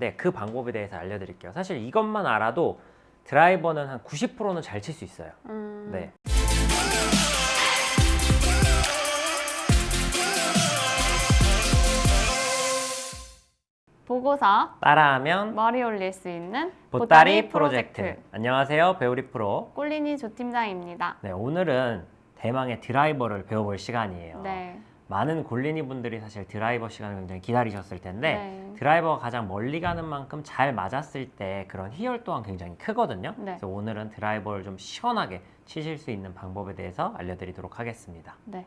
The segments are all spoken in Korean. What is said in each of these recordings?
네, 그 방법에 대해서 알려드릴게요. 사실 이것만 알아도 드라이버는 한 90%는 잘 칠 수 있어요. 음, 네. 보고서 따라하면 머리 올릴 수 있는 보따리 프로젝트. 안녕하세요, 배우리 프로. 꼴리니 조팀장입니다. 네, 오늘은 대망의 드라이버를 배워볼 시간이에요. 네. 많은 골린이 분들이 사실 드라이버 시간을 굉장히 기다리셨을 텐데 네. 드라이버가 가장 멀리 가는 만큼 잘 맞았을 때 그런 희열 또한 굉장히 크거든요. 네. 그래서 오늘은 드라이버를 좀 시원하게 치실 수 있는 방법에 대해서 알려드리도록 하겠습니다. 네.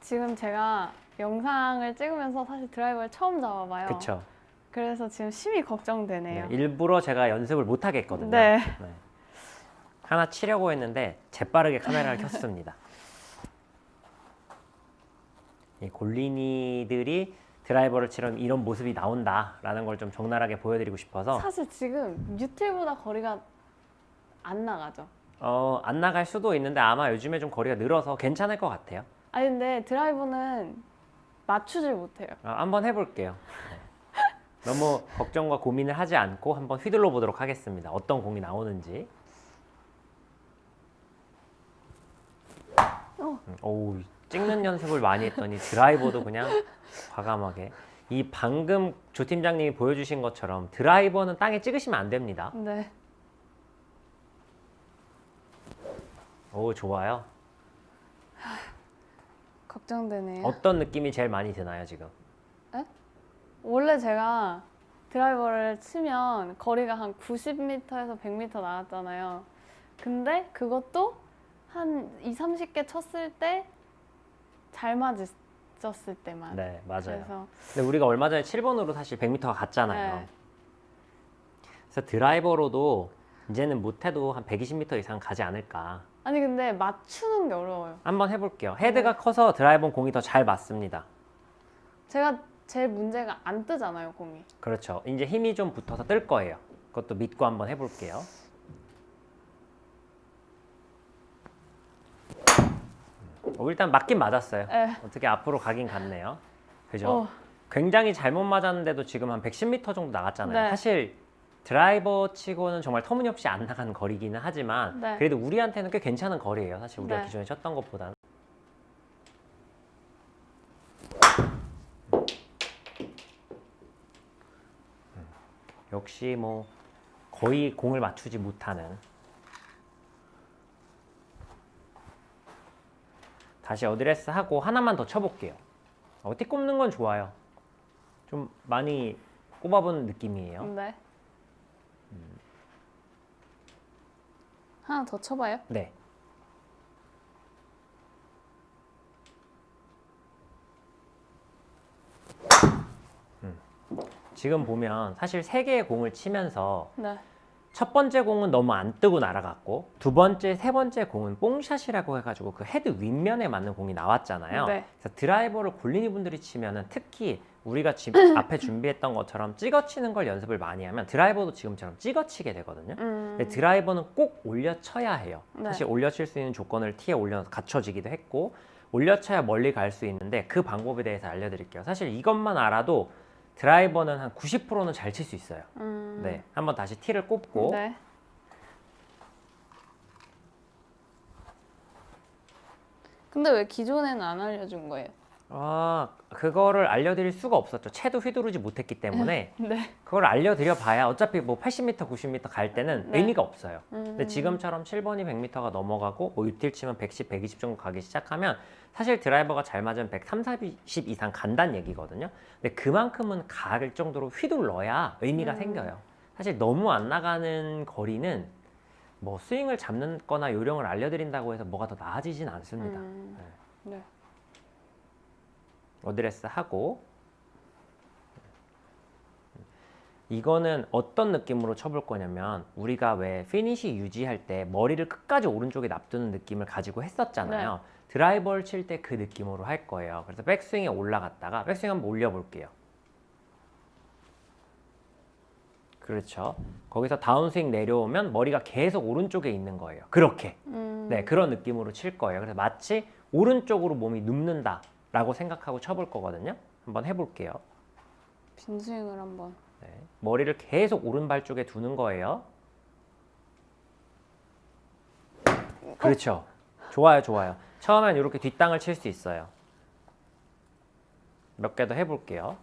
지금 제가 영상을 찍으면서 사실 드라이버를 처음 잡아봐요. 그렇죠. 그래서 지금 심히 걱정되네요. 일부러 제가 연습을 못 하겠거든요. 네. 하나 치려고 했는데 재빠르게 카메라를 켰습니다. 이 골린이들이 드라이버를 치면 이런 모습이 나온다라는 걸 좀 적나라하게 보여드리고 싶어서 사실 지금 유틸보다 거리가 안 나가죠. 어, 안 나갈 수도 있는데 아마 요즘에 좀 거리가 늘어서 괜찮을 것 같아요. 아니 근데 드라이버는 맞추질 못해요. 아, 한번 해볼게요. 네. 너무 걱정과 고민을 하지 않고 한번 휘둘러 보도록 하겠습니다. 어떤 공이 나오는지. 어. 음, 어우, 찍는 연습을 많이 했더니 드라이버도 그냥 과감하게. 이 방금 조 팀장님이 보여주신 것처럼 드라이버는 땅에 찍으시면 안 됩니다. 네. 오, 좋아요. 걱정되네요. 어떤 느낌이 제일 많이 드나요, 지금? 원래 제가 드라이버를 치면 거리가 한 90m에서 100m 나왔잖아요. 근데 그것도 한 2, 30개 쳤을 때 잘 맞았을 때만. 네, 맞아요. 그래서 근데 우리가 얼마 전에 7번으로 사실 100m가 갔잖아요. 네. 그래서 드라이버로도 이제는 못해도 한 120m 이상 가지 않을까. 아니 근데 맞추는 게 어려워요. 한번 해볼게요. 헤드가 커서 드라이버 공이 더 잘 맞습니다. 제가 제일 문제가 안 뜨잖아요, 공이. 그렇죠. 이제 힘이 좀 붙어서 뜰 거예요. 그것도 믿고 한번 해볼게요. 어, 일단 맞긴 맞았어요. 네. 어떻게 앞으로 가긴 갔네요. 그죠? 어, 굉장히 잘못 맞았는데도 지금 한 110m 정도 나갔잖아요. 네. 사실 드라이버 치고는 정말 터무니없이 안 나가는 거리기는 하지만 네. 그래도 우리한테는 꽤 괜찮은 거리예요. 사실 우리가 네. 기존에 쳤던 것보다는. 음, 역시 뭐 거의 공을 맞추지 못하는 다시 어드레스 하고 하나만 더 쳐볼게요. 어디 꼽는 건 좋아요. 좀 많이 꼽아본 느낌이에요. 네. 하나 더 쳐봐요. 네. 음. 지금 보면 사실 세 개의 공을 치면서 네. 첫 번째 공은 너무 안 뜨고 날아갔고 두 번째, 세 번째 공은 뽕샷이라고 해가지고 그 헤드 윗면에 맞는 공이 나왔잖아요. 네. 그래서 드라이버를 골린이 분들이 치면은 특히 우리가 지금 앞에 준비했던 것처럼 찍어치는 걸 연습을 많이 하면 드라이버도 지금처럼 찍어치게 되거든요. 음. 근데 드라이버는 꼭 올려쳐야 해요. 네. 사실 올려칠 수 있는 조건을 티에 올려 갖춰지기도 했고 올려쳐야 멀리 갈 수 있는데 그 방법에 대해서 알려드릴게요. 사실 이것만 알아도 드라이버는 한 90%는 잘 칠 수 있어요. 음. 네, 한번 다시 티를 꼽고 네. 근데 왜 기존에는 안 알려준 거예요? 아 그거를 알려드릴 수가 없었죠. 채도 휘두르지 못했기 때문에 네. 그걸 알려드려 봐야 어차피 뭐 80m, 90m 갈 때는 네. 의미가 없어요. 음. 근데 지금처럼 7번이 100m가 넘어가고 뭐 유틸 치면 110, 120 정도 가기 시작하면 사실 드라이버가 잘 맞으면 130, 40 이상 간다는 얘기거든요. 근데 그만큼은 갈 정도로 휘둘러야 의미가 음. 생겨요. 사실 너무 안 나가는 거리는 뭐 스윙을 잡는 거나 요령을 알려드린다고 해서 뭐가 더 나아지진 않습니다. 음. 네. 어드레스 하고 이거는 어떤 느낌으로 쳐볼 거냐면 우리가 왜 피니시 유지할 때 머리를 끝까지 오른쪽에 납두는 느낌을 가지고 했었잖아요. 드라이버를 칠 때 그 느낌으로 할 거예요. 그래서 백스윙에 올라갔다가 백스윙 한번 올려볼게요. 그렇죠. 거기서 다운스윙 내려오면 머리가 계속 오른쪽에 있는 거예요. 그렇게. 음. 네, 그런 느낌으로 칠 거예요. 그래서 마치 오른쪽으로 몸이 눕는다 라고 생각하고 쳐볼 거거든요. 한번 해볼게요. 빈스윙을 한번. 네. 머리를 계속 오른발 쪽에 두는 거예요. 그렇죠. 좋아요, 좋아요. 처음엔 이렇게 뒷땅을 칠 수 있어요. 몇 개 더 해볼게요.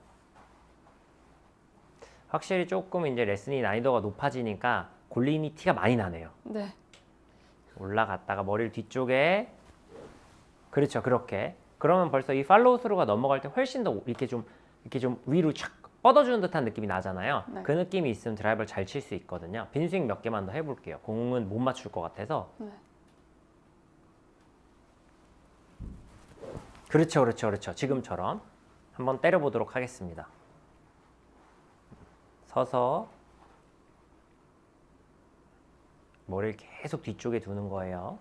확실히 조금 이제 레슨이 난이도가 높아지니까 골린이 티가 많이 나네요. 네. 올라갔다가 머리를 뒤쪽에 그렇죠 그렇게 그러면 벌써 이 팔로우 스루가 넘어갈 때 훨씬 더 이렇게 좀 이렇게 좀 위로 착 뻗어주는 듯한 느낌이 나잖아요. 네. 그 느낌이 있으면 드라이버를 잘 칠 수 있거든요. 빈스윙 몇 개만 더 해볼게요. 공은 못 맞출 것 같아서. 네. 그렇죠 그렇죠 그렇죠. 지금처럼 한번 때려보도록 하겠습니다. 서서 머리를 계속 뒤쪽에 두는 거예요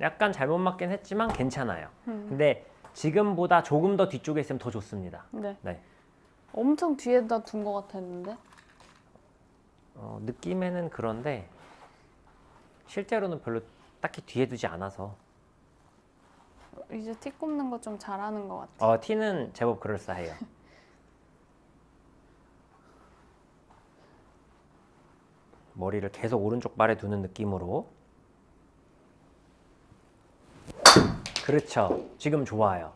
약간 잘못 맞긴 했지만 괜찮아요 음. 근데 지금보다 조금 더 뒤쪽에 있으면 더 좋습니다 네. 네. 엄청 뒤에다 둔 것 같았는데. 어, 느낌에는 그런데 실제로는 별로 딱히 뒤에 두지 않아서 이제 티 꼽는 거 좀 잘하는 것 같아. 어, 티는 제법 그럴싸해요. 머리를 계속 오른쪽 발에 두는 느낌으로. 그렇죠. 지금 좋아요.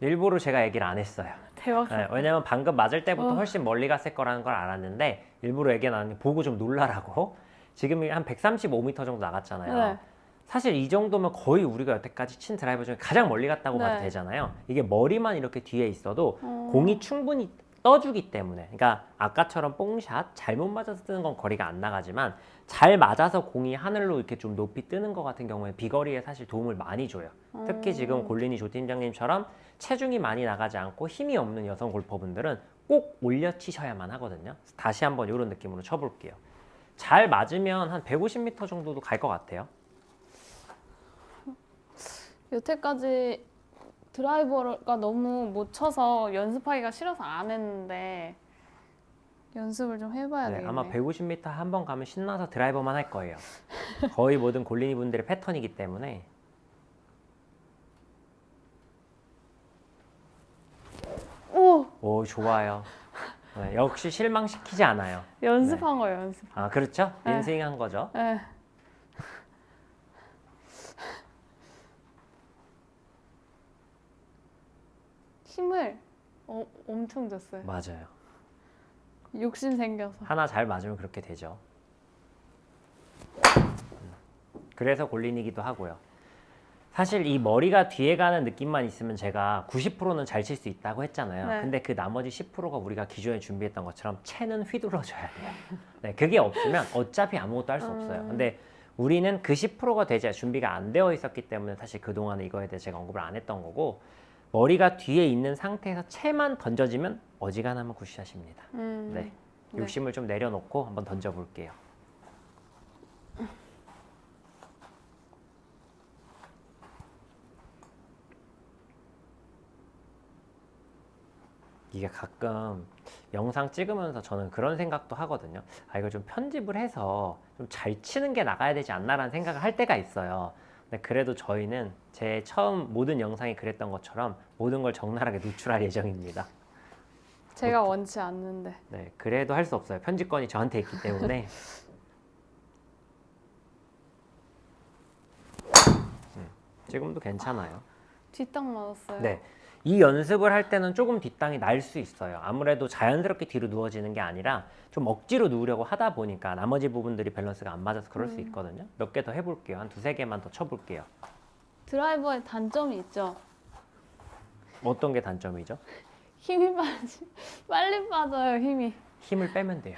일부러 제가 얘기를 안 했어요. 대박. 네, 왜냐면 방금 맞을 때부터 어. 훨씬 멀리 갔을 거라는 걸 알았는데 일부러 얘기 안 하는 게 보고 좀 놀라라고. 지금 한 135m 정도 나갔잖아요. 네. 사실 이 정도면 거의 우리가 여태까지 친 드라이버 중에 가장 멀리 갔다고 네. 봐도 되잖아요. 이게 머리만 이렇게 뒤에 있어도 어. 공이 충분히 떠주기 때문에 그러니까 아까처럼 뽕샷 잘못 맞아서 뜨는 건 거리가 안 나가지만 잘 맞아서 공이 하늘로 이렇게 좀 높이 뜨는 것 같은 경우에 비거리에 사실 도움을 많이 줘요. 특히 지금 음. 골린이 조 팀장님처럼 체중이 많이 나가지 않고 힘이 없는 여성 골퍼분들은 꼭 올려 치셔야만 하거든요. 다시 한번 이런 느낌으로 쳐볼게요. 잘 맞으면 한 150m 정도도 갈 것 같아요. 여태까지 드라이버가 너무 못 쳐서 연습하기가 싫어서 안 했는데 연습을 좀 해봐야 네, 되겠네. 아마 150m 한 번 가면 신나서 드라이버만 할 거예요. 거의 모든 골린이 분들의 패턴이기 때문에. 오 오, 좋아요. 네, 역시 실망시키지 않아요. 연습한 거예요 연습. 아, 그렇죠? 네. 인스윙 한 거죠. 네. 힘을 어, 엄청 줬어요. 맞아요. 욕심 생겨서. 하나 잘 맞으면 그렇게 되죠. 음. 그래서 골린이기도 하고요. 사실 이 머리가 뒤에 가는 느낌만 있으면 제가 90%는 잘 칠 수 있다고 했잖아요. 네. 근데 그 나머지 10%가 우리가 기존에 준비했던 것처럼 채는 휘둘러줘야 돼요. 네, 그게 없으면 어차피 아무것도 할 수 없어요. 음. 근데 우리는 그 10%가 되지 준비가 안 되어 있었기 때문에 사실 그동안 이거에 대해 제가 언급을 안 했던 거고 머리가 뒤에 있는 상태에서 채만 던져지면 어지간하면 굿샷입니다. 음, 네. 네. 욕심을 좀 내려놓고 한번 던져볼게요. 이게 가끔 영상 찍으면서 저는 그런 생각도 하거든요. 아, 이걸 좀 편집을 해서 좀 잘 치는 게 나가야 되지 않나라는 생각을 할 때가 있어요. 근데 그래도 저희는 제 처음 모든 영상이 그랬던 것처럼 모든 걸 적나라하게 노출할 예정입니다. 제가 원치 않는데. 네, 그래도 할 수 없어요. 편집권이 저한테 있기 때문에. 음, 지금도 괜찮아요. 뒷땅 맞았어요. 네. 이 연습을 할 때는 조금 뒷땅이 날 수 있어요. 아무래도 자연스럽게 뒤로 누워지는 게 아니라 좀 억지로 누우려고 하다 보니까 나머지 부분들이 밸런스가 안 맞아서 그럴 수 있거든요. 몇 개 더 해볼게요. 한 두세 개만 더 쳐볼게요. 드라이버에 단점이 있죠. 어떤 게 단점이죠? 힘이 빠지, 빨리 빠져요 힘이. 힘을 빼면 돼요.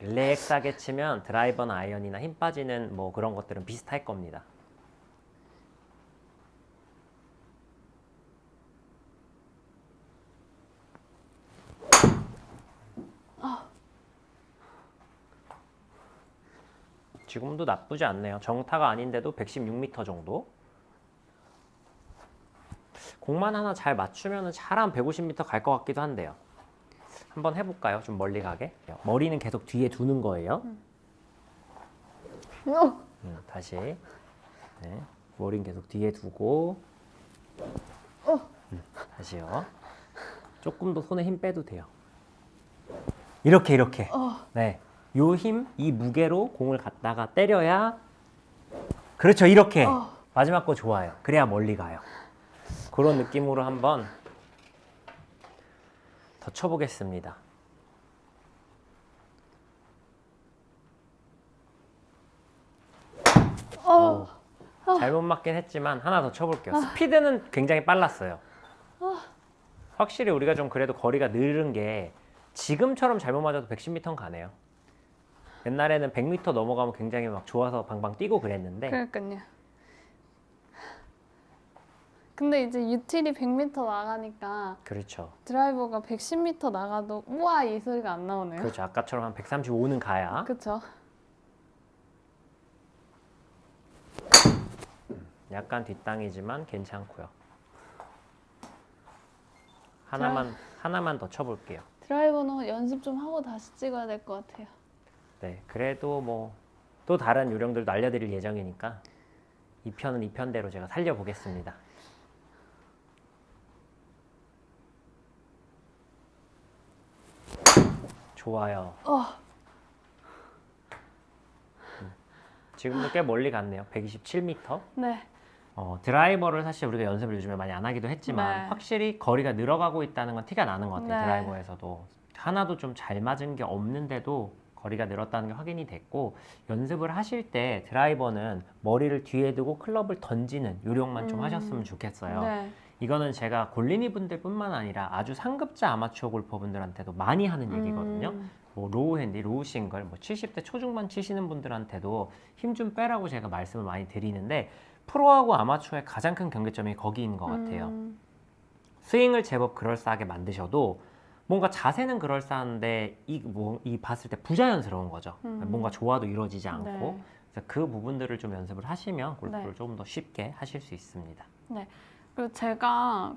릴렉스하게 치면 드라이버나 아이언이나 힘 빠지는 뭐 그런 것들은 비슷할 겁니다. 지금도 나쁘지 않네요. 정타가 아닌데도 116m 정도. 공만 하나 잘 맞추면 잘한 150m 갈 것 같기도 한데요. 한번 해볼까요? 좀 멀리 가게. 머리는 계속 뒤에 두는 거예요. 어, 음, 다시. 네. 머리는 계속 뒤에 두고. 음, 다시요. 조금 더 손에 힘 빼도 돼요. 이렇게 이렇게. 네. 요 힘, 이 무게로 공을 갖다가 때려야 그렇죠. 이렇게. 마지막 거 좋아요. 그래야 멀리 가요. 그런 느낌으로 한번 더 쳐보겠습니다. 어. 오, 잘못 맞긴 했지만 하나 더 쳐볼게요. 스피드는 굉장히 빨랐어요. 확실히 우리가 좀 그래도 거리가 느른 게 지금처럼 잘못 맞아도 110m는 가네요. 옛날에는 100m 넘어가면 굉장히 막 좋아서 방방 뛰고 그랬는데 그러니까요. 근데 이제 유틸이 100m 나가니까 그렇죠. 드라이버가 110m 나가도 우와 이 소리가 안 나오네요. 그렇죠. 아까처럼 한 135는 가야 그렇죠. 약간 뒷땅이지만 괜찮고요. 하나만 하나만 더 쳐볼게요. 드라이버는 연습 좀 하고 다시 찍어야 될 것 같아요. 네, 그래도 뭐 또 다른 요령들도 알려드릴 예정이니까 이 편은 이 편대로 제가 살려보겠습니다. 좋아요. 어. 음, 지금도 꽤 멀리 갔네요. 127m. 네. 어, 드라이버를 사실 우리가 연습을 요즘에 많이 안 하기도 했지만 네. 확실히 거리가 늘어가고 있다는 건 티가 나는 것 같아요. 네. 드라이버에서도 하나도 좀 잘 맞은 게 없는데도 거리가 늘었다는 게 확인이 됐고 연습을 하실 때 드라이버는 머리를 뒤에 두고 클럽을 던지는 요령만 좀 음. 하셨으면 좋겠어요. 네. 이거는 제가 골린이 분들뿐만 아니라 아주 상급자 아마추어 골퍼 분들한테도 많이 하는 얘기거든요. 음. 뭐 로우 핸디, 로우 싱글, 뭐 70대 초중반 치시는 분들한테도 힘 좀 빼라고 제가 말씀을 많이 드리는데 프로하고 아마추어의 가장 큰 경계점이 거기인 것 같아요. 음. 스윙을 제법 그럴싸하게 만드셔도 뭔가 자세는 그럴싸한데 이 뭐 이 봤을 때 부자연스러운 거죠. 음. 뭔가 좋아도 이루어지지 않고 네. 그래서 그 부분들을 좀 연습을 하시면 골프를 네. 조금 더 쉽게 하실 수 있습니다. 그리고 제가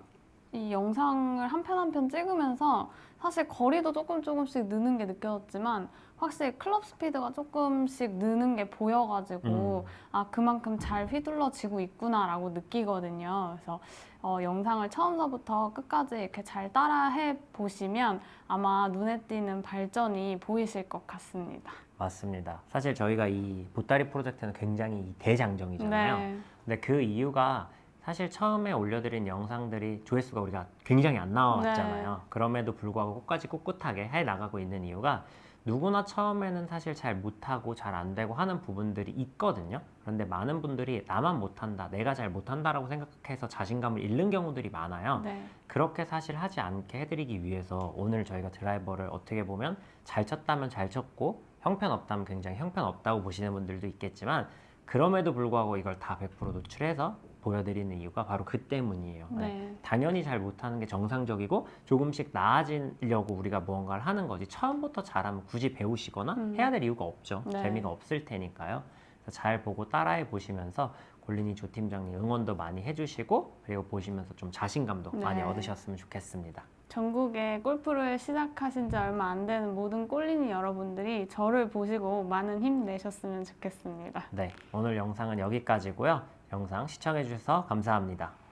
이 영상을 한 편 한 편 찍으면서 사실 거리도 조금 조금씩 느는 게 느껴졌지만 확실히 클럽 스피드가 조금씩 느는 게 보여가지고 음. 아 그만큼 잘 휘둘러지고 있구나라고 느끼거든요. 그래서 어, 영상을 처음서부터 끝까지 이렇게 잘 따라해 보시면 아마 눈에 띄는 발전이 보이실 것 같습니다. 맞습니다. 사실 저희가 이 보따리 프로젝트는 굉장히 대장정이잖아요. 네. 근데 그 이유가 사실 처음에 올려드린 영상들이 조회수가 우리가 굉장히 안 나왔잖아요. 네. 그럼에도 불구하고 끝까지 꿋꿋하게 해 나가고 있는 이유가 누구나 처음에는 사실 잘 못하고 잘 안 되고 하는 부분들이 있거든요. 그런데 많은 분들이 나만 못한다, 내가 잘 못한다라고 생각해서 자신감을 잃는 경우들이 많아요. 네. 그렇게 사실 하지 않게 해드리기 위해서 오늘 저희가 드라이버를 어떻게 보면 잘 쳤다면 잘 쳤고 형편없다면 굉장히 형편없다고 보시는 분들도 있겠지만 그럼에도 불구하고 이걸 다 100% 노출해서 보여드리는 이유가 바로 그 때문이에요. 네. 네. 당연히 잘 못하는 게 정상적이고 조금씩 나아지려고 우리가 무언가를 하는 거지 처음부터 잘하면 굳이 배우시거나 음. 해야 될 이유가 없죠. 네. 재미가 없을 테니까요. 그래서 잘 보고 따라해 보시면서 골린이 조 팀장님 응원도 많이 해주시고 그리고 보시면서 좀 자신감도 많이 네. 얻으셨으면 좋겠습니다. 전국에 골프를 시작하신 지 얼마 안 되는 모든 꼴린이 여러분들이 저를 보시고 많은 힘 내셨으면 좋겠습니다. 네, 오늘 영상은 여기까지고요. 영상 시청해 주셔서 감사합니다.